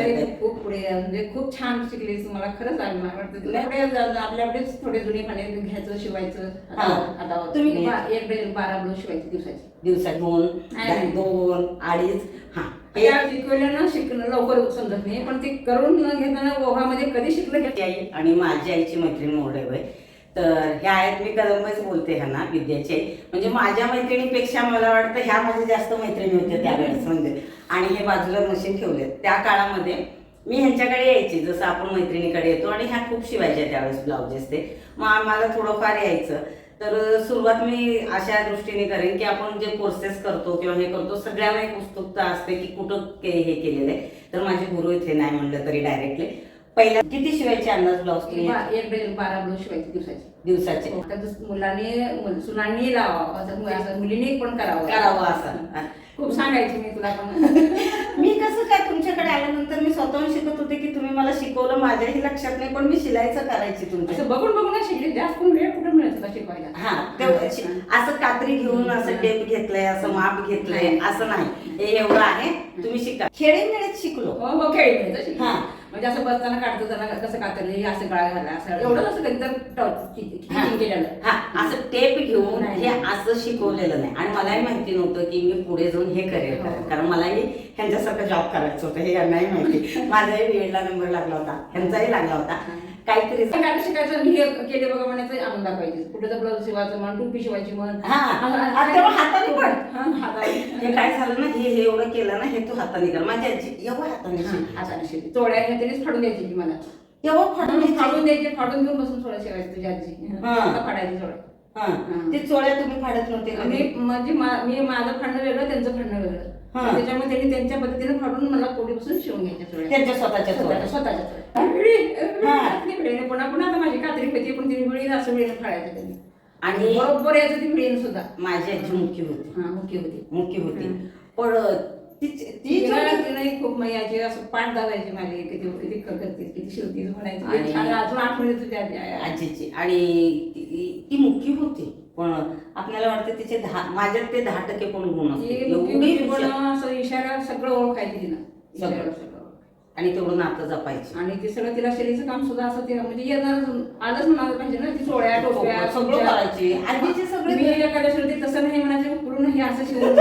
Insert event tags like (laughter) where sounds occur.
झाली ते. खूप पुढे म्हणजे खूप छान शिकलीस मला खरंच अभिमान वाटतं तुला पुढे जाऊन आपल्या आपलेच थोडे जुने खाणे घ्यायचं शिवायचं आता हा. आता तुम्ही- एक डझन बारा ब्लाऊज शिवायची दिवसाची दिवसात दोन नाही. दोन अडीच हा हे त्या शिकवलं ना शिकणं लवकर समजत नाही पण ते करून न घेताना ओघामध्ये कधी शिकलं माझी आई आणि माझी आईची मैत्रीण मोरडे होय तर ह्या आहेत मी कदमच बोलते ह्यांना विद्याचे. म्हणजे माझ्या मैत्रिणीपेक्षा मला वाटतं ह्या माझ्या जास्त मैत्रिणी होत्या त्यावेळेस म्हणजे. आणि हे बाजूला मशीन ठेवले त्या काळामध्ये मी ह्यांच्याकडे यायची जसं आपण मैत्रिणीकडे येतो आणि ह्या खूप शिवायच्या त्यावेळेस ब्लाउजेस ते. मग आम्हाला थोडंफार यायचं. तर सुरुवात मी अशा दृष्टीने करेन की आपण जे कोर्सेस करतो किंवा हे करतो सगळ्यांना एक उत्सुकता असते की कुठं हे केलेलं आहे. तर माझे गुरु इथे नाही म्हणलं तरी डायरेक्टली पहिल्या किती शिवायचे अंदाज ब्लाऊज तुम्ही? एक डझन बारा ब्लाऊज शिवायची दिवसाची. दिवसाचे. आता जसं मुलांनी मुल- सुनांनी लावावं असं मु- असं मुलींनी पण करावं. करावं असं. खूप सांगायची मी तुला पण. (laughs) मी कसं काय तुमच्याकडे आल्यानंतर मी स्वतःहून शिकत होते की तुम्ही मला शिकवलं माझ्याही लक्षात नाही पण मी शिलाईचं करायची तुमच्या असं बघून बघून शिकले. जास्त पण वेळ कुठं मिळत होता शिकवायला? हा ते शि- असं कात्री घेऊन असं टेप घेतलंय असं माप घेतलंय असं नाही. हे एवढं आहे. तुम्ही शिका. खेळे मेळ्यात शिकलो. हो हो खेळी मिळतं. हा. म्हणजे असं बसताना काढतो त्यांना कसं कातरलं हे असं गळा घाला असं एवढं असं कधी तर हा. केलेलं. हा. असं टेप घेऊन हे. असं शिकवलेलं नाही. आणि मलाही माहिती नव्हतं की मी पुढे जाऊन हे करेल हो. कारण मलाही ह्यांच्यासारखं जॉब करायचं होतं हे यांनाही माहिती. माझाही बीएडला नंबर लागला होता. ह्यांचाही लागला होता. काहीतरी शिकायचं मी हे केले बघा म्हणायचं आनंद दाखवायचे कुठे तर ब्लाऊज शिवायचं म्हण टोपी शिवायची म्हण. हा. हाताने पण. हा, काय झालं ना हे एवढं केलं ना हे तू हाताने कर. माझी आजी एवढं हाताने. हाताने शिवली चोळ्या त्यांनीच फाडून द्यायची ती मला एवढं फाडून. फाडून द्यायची फाडून घेऊन बसून चोळ्या शिवायची तुझी आजी हा. आता फाडायची हा. ते चोळ्या तुम्ही फाडत नव्हते का? मी म्हणजे मा- मी माझं फाडणं वेगळं त्यांचं फाडणं हा. वेगळं त्याच्यामुळे त्यांनी त्यांच्या पद्धतीने फाडून मला पोटीपासून शिवून घ्यायच्या चोळ्या त्यांच्या स्वतःच्या चोळ्या. स्वतःच्या स्वतःच्या चोळ्या. विळी- हा. विळी विळीने पुन्हा पुन्हा आता माझी कात्री होती पण तिने विळीने असं विळीने फाडायचं त्यांनी आणि बरोबर यायचं ती विळीने सुद्धा माझी आजी मुख्य होती हा मुख्य होती मुख्य होती हम्म. पण ती तिला चोळी- तिने खूप मैयाची असं पाठ दाबायची माझी किती किती करते किती म्हणायची. आणि- अजून आठवण येते आजी- आजीची. आणि ती ती मुख्य होती. पण आपल्याला वाटतं तिचे दहा माझ्यात ते दहा टक्के पण गुण एवढी होती पण हुशार. असं इशारा सगळं ओळखायची तिनं. सगळं. इशारा सगळं. ओळखायची. आणि तेवढं नातं जपायची. आणि ते सगळं तिला शैलीचं काम सुद्धा असं ते म्हणजे येणार आलंच म्हणायला पाहिजे ना ती चोळ्या टोप्या सगळं करायची. आजीचे सगळे मी एखाद्या तसं नाही म्हणायचं पूर्ण हे असं शिवून